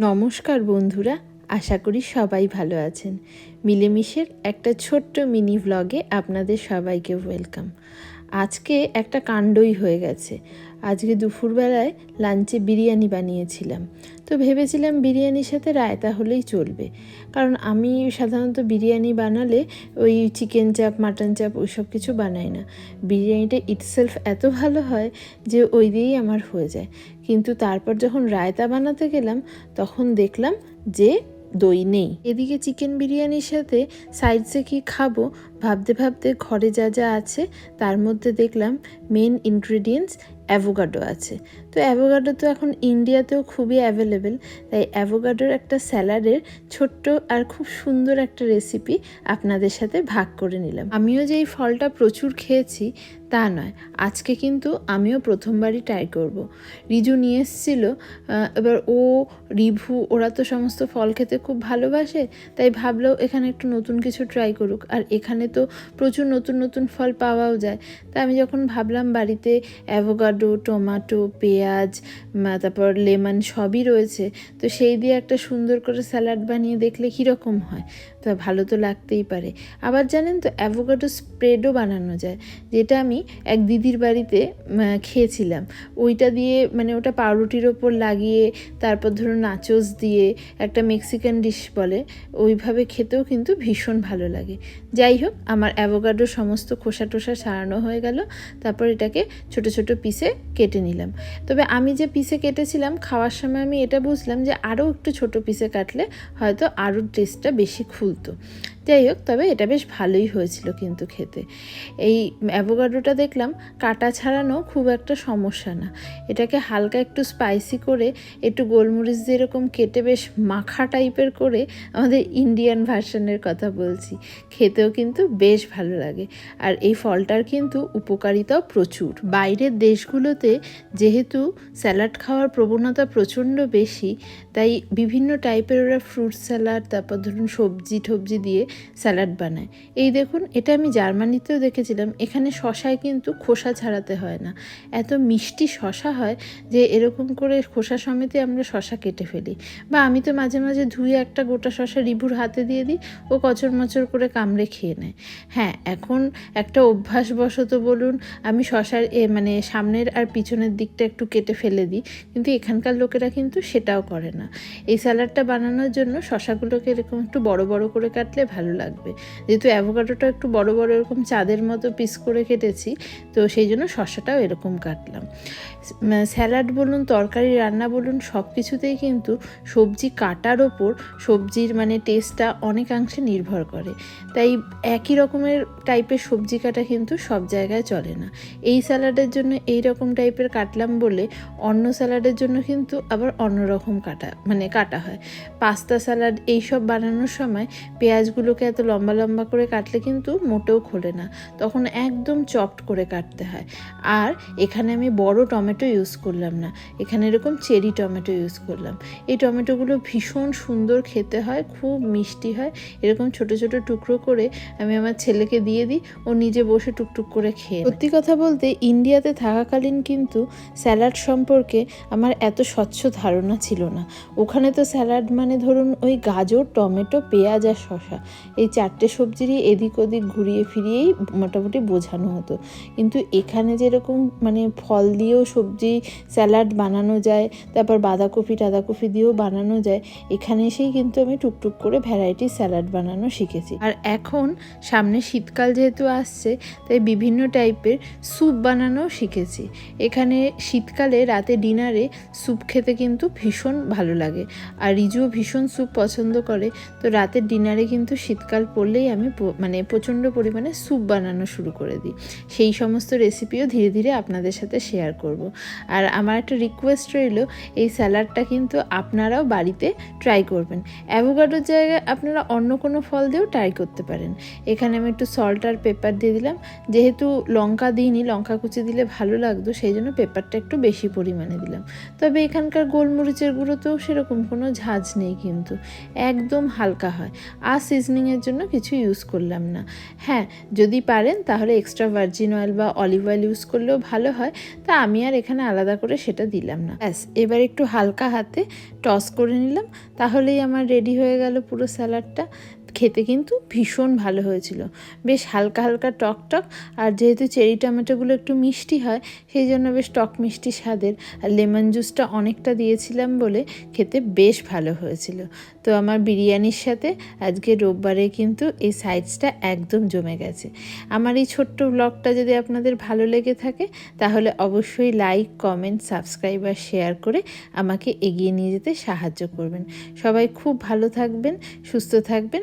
নমস্কার বন্ধুরা, আশা করি সবাই ভালো আছেন। মিলেমিশের একটা ছোট্ট মিনি ভ্লগে আপনাদের সবাইকে ওয়েলকাম আজকে একটা কাণ্ডই হয়ে গেছে। আজকে দুপুরবেলায় লাঞ্চে বিরিয়ানি বানিয়েছিলাম। তো ভেবেছিলাম বিরিয়ানির সাথে রায়তা হলেই চলবে। কারণ আমি সাধারণত বিরিয়ানি বানালে ওই চিকেন চাপ, মাটন চাপ ওই সব কিছু বানাই না। বিরিয়ানিটা ইটসেলফ এত ভালো হয় যে ওই দিয়েই আমার হয়ে যায়। কিন্তু তারপর যখন রায়তা বানাতে গেলাম, তখন দেখলাম যে দই নেই। এদিকে চিকেন বিরিয়ানির সাথে সাইডসে কি খাব ভাবতে ভাবতে ঘরে যা যা আছে, তার মধ্যে দেখলাম মেন ইনগ্রিডিয়েন্টস অ্যাভোগাডো আছে তো অ্যাভোগাডো তো এখন ইন্ডিয়াতেও খুবই অ্যাভেলেবেল তাই অ্যাভোগাডোর একটা স্যালাডের ছোট্ট আর খুব সুন্দর একটা রেসিপি আপনাদের সাথে ভাগ করে নিলাম আমিও যে এই ফলটা প্রচুর খেয়েছি, তা নয়, আজকে কিন্তু আমিও প্রথমবারই ট্রাই করব। রিজু নিয়ে এসেছিল এবার ও, রিভু, ওরা তো সমস্ত ফল খেতে খুব ভালোবাসে, তাই ভাবলেও এখানে একটু নতুন কিছু ট্রাই করুক, আর এখানে তো প্রচুর নতুন নতুন ফল পাওয়াও যায়। তা আমি যখন ভাবলাম বাড়িতে অ্যাভোগাডো টমাটো পেঁয়াজ তারপর লেমন সবই রয়েছে, তো সেই দিয়ে একটা সুন্দর করে স্যালাড বানিয়ে দেখলে কীরকম হয়? তো ভালো তো লাগতেই পারে। আবার জানেন তো অ্যাভোকাডো স্প্রেডও বানানো যায়, যেটা আমি এক দিদির বাড়িতে খেয়েছিলাম। ওইটা দিয়ে মানে ওটা পাউরুটির ওপর লাগিয়ে, তারপর ধরুন নাচোস দিয়ে একটা মেক্সিকান ডিশ বলে, ওইভাবে খেতেও কিন্তু ভীষণ ভালো লাগে। যাই হোক আমার অ্যাভোকাডো সমস্ত খোসা টোসা সারানো হয়ে গেল, তারপর এটাকে ছোট ছোট পিসে কেটে নিলাম। তবে আমি যে পিসে কেটেছিলাম, খাওয়ার সময় আমি এটা বুঝলাম যে আরও একটু ছোট পিসে কাটলে হয়তো আরও টেস্টটা বেশি খুলতো। যাই হোক, তবে এটা বেশ ভালোই হয়েছিল কিন্তু খেতে। এই অ্যাভোকাডোটা দেখলাম, কাটা ছাড়ানো খুব একটা সমস্যা না। এটাকে হালকা একটু স্পাইসি করে, একটু গোলমরিচ দিয়ে এরকম কেটে বেশ মাখা টাইপের করে আমাদের ইন্ডিয়ান ভার্সনের কথা বলছি, খেতেও কিন্তু বেশ ভালো লাগে। আর এই ফলটার কিন্তু উপকারিতাও প্রচুর। বাইরের দেশগুলোতে যেহেতু স্যালাড খাওয়ার প্রবণতা প্রচণ্ড বেশি, তাই বিভিন্ন টাইপের ওরা ফ্রুট স্যালাড তারপর ধরুন সবজি টবজি দিয়ে স্যালাড বানায়। এই দেখুন, এটা আমি জার্মানিতেও দেখেছিলাম, এখানে শশায় কিন্তু খোসা ছাড়াতে হয় না। এত মিষ্টি শশা হয় যে এরকম করে খোসা সমেতে আমরা শশা কেটে ফেলি। বা আমি তো মাঝে মাঝে ধুয়ে একটা গোটা শশা রিভুর হাতে দিয়ে দিই, ও কচর মচর করে কামড়ে খেয়ে নেয়। হ্যাঁ এখন একটা অভ্যাসবশত বলুন, আমি শশার এ মানে সামনের আর পিছনের দিকটা একটু কেটে ফেলে দিই, কিন্তু এখানকার লোকেরা কিন্তু সেটাও করে না। এই স্যালাডটা বানানোর জন্য শশাগুলোকে এরকম একটু বড় বড় করে কাটলে ভালো লাগবে। যেহেতু অ্যাভোকাডোটা একটু বড় বড় এরকম চাঁদের মতো পিস করে কেটেছি, তো সেই জন্য শশাটাও এরকম কাটলাম। স্যালাড বলুন, তরকারি, রান্না বলুন সব কিছুতেই কিন্তু সবজি কাটার ওপর সবজির মানে টেস্টটা অনেকাংশে নির্ভর করে। তাই একই রকমের টাইপের সবজি কাটা কিন্তু সব জায়গায় চলে না। এই স্যালাডের জন্য এই রকম টাইপের কাটলাম বলে অন্য স্যালাডের জন্য কিন্তু আবার অন্য রকম কাটা মানে কাটা হয়। পাস্তা স্যালাড, এইসব বানানোর সময় পেঁয়াজগুলোকে এত লম্বা লম্বা করে কাটলে কিন্তু মোটেও খোলে না। তখন একদম চপড করে কাটতে হয়। আর এখানে আমি বড় টমেটো ইউজ করলাম না। এখানে এরকম চেরি টমেটো ইউজ করলাম। এই টমেটোগুলো ভীষণ সুন্দর খেতে হয়, খুব মিষ্টি হয়। এরকম ছোট ছোট টুকরো করে আমি আমার ছেলেকে দিয়ে দিই, ও নিজে বসে টুকটুক করে খেয়ে সত্যি কথা বলতে ইন্ডিয়াতে থাকাকালীন কিন্তু স্যালাড সম্পর্কে আমার এত স্বচ্ছ ধারণা ছিল না। ওখানে তো স্যালাড মানে ধরুন ওই গাজর, টমেটো, পেঁয়াজ আর শশা এই চারটে সবজিরই এদিক ওদিক ঘুরিয়ে ফিরিয়েই মোটামুটি বোঝানো হতো। কিন্তু এখানে যেরকম মানে ফল দিয়েও সবজি, স্যালাড বানানো যায়, তারপর বাঁধাকপি টাদাকপি দিয়েও বানানো যায়, এখানে এসেই কিন্তু আমি টুকটুক করে ভ্যারাইটি স্যালাড বানানো শিখেছি। আর এখন সামনে শীতকাল যেহেতু আসছে, তাই বিভিন্ন টাইপের স্যুপ বানানো শিখেছি। এখানে শীতকালে রাতে ডিনারে স্যুপ খেতে কিন্তু ভীষণ ভালো লাগে। আর রিজুও ভীষণ স্যুপ পছন্দ করে, তো রাতের ডিনারে কিন্তু শীতকাল পড়লেই আমি মানে প্রচণ্ড পরিমাণে স্যুপ বানানো শুরু করে দিই। সেই সমস্ত রেসিপিও ধীরে ধীরে আপনাদের সাথে শেয়ার করব। আর আমার একটা রিকোয়েস্ট রইল, এই স্যালাডটা কিন্তু আপনারাও বাড়িতে ট্রাই করবেন। অ্যাভোকাডোর জায়গায় আপনারা অন্য কোনো ফল দিয়েও ট্রাই করতে পারেন। এখানে আমি একটু সল্ট আর পেপার দিয়ে দিলাম। যেহেতু লঙ্কা দিইনি, লঙ্কা কুচি দিলে ভালো লাগতো, সেই জন্য পেপারটা একটু বেশি পরিমাণে দিলাম। তবে এখানকার গোলমরিচের গুঁড়োতেও সেরকম কোনো ঝাঁজ নেই কিন্তু। একদম হালকা হয়। আর সিজনিং সিজনিংয়ের জন্য কিছু ইউজ করলাম না। হ্যাঁ যদি পারেন তাহলে এক্সট্রা ভার্জিন অয়েল বা অলিভ অয়েল ইউজ করলেও ভালো হয়। তা আমি আর এখানে আলাদা করে সেটা দিলাম না। ব্যাস, এবার একটু হালকা হাতে টস করে নিলাম। তাহলেই আমার রেডি হয়ে গেল পুরো স্যালাডটা খেতে কিন্তু ভীষণ ভালো হয়েছিল। বেশ হালকা হালকা টক টক, আর যেহেতু চেরি টমেটোগুলো একটু মিষ্টি হয়, সেই জন্য বেশ টক মিষ্টি স্বাদের। আর লেমন জুসটা অনেকটা দিয়েছিলাম বলে খেতে বেশ ভালো হয়েছিল। তো আমার বিরিয়ানির সাথে আজকে রোববারে কিন্তু এই সাইডসটা একদম জমে গেছে। আমার এই ছোট্ট ব্লগটা যদি আপনাদের ভালো লেগে থাকে, তাহলে অবশ্যই লাইক কমেন্ট সাবস্ক্রাইব আর শেয়ার করে আমাকে এগিয়ে নিয়ে যেতে সাহায্য করবেন। সবাই খুব ভালো থাকবেন, সুস্থ থাকবেন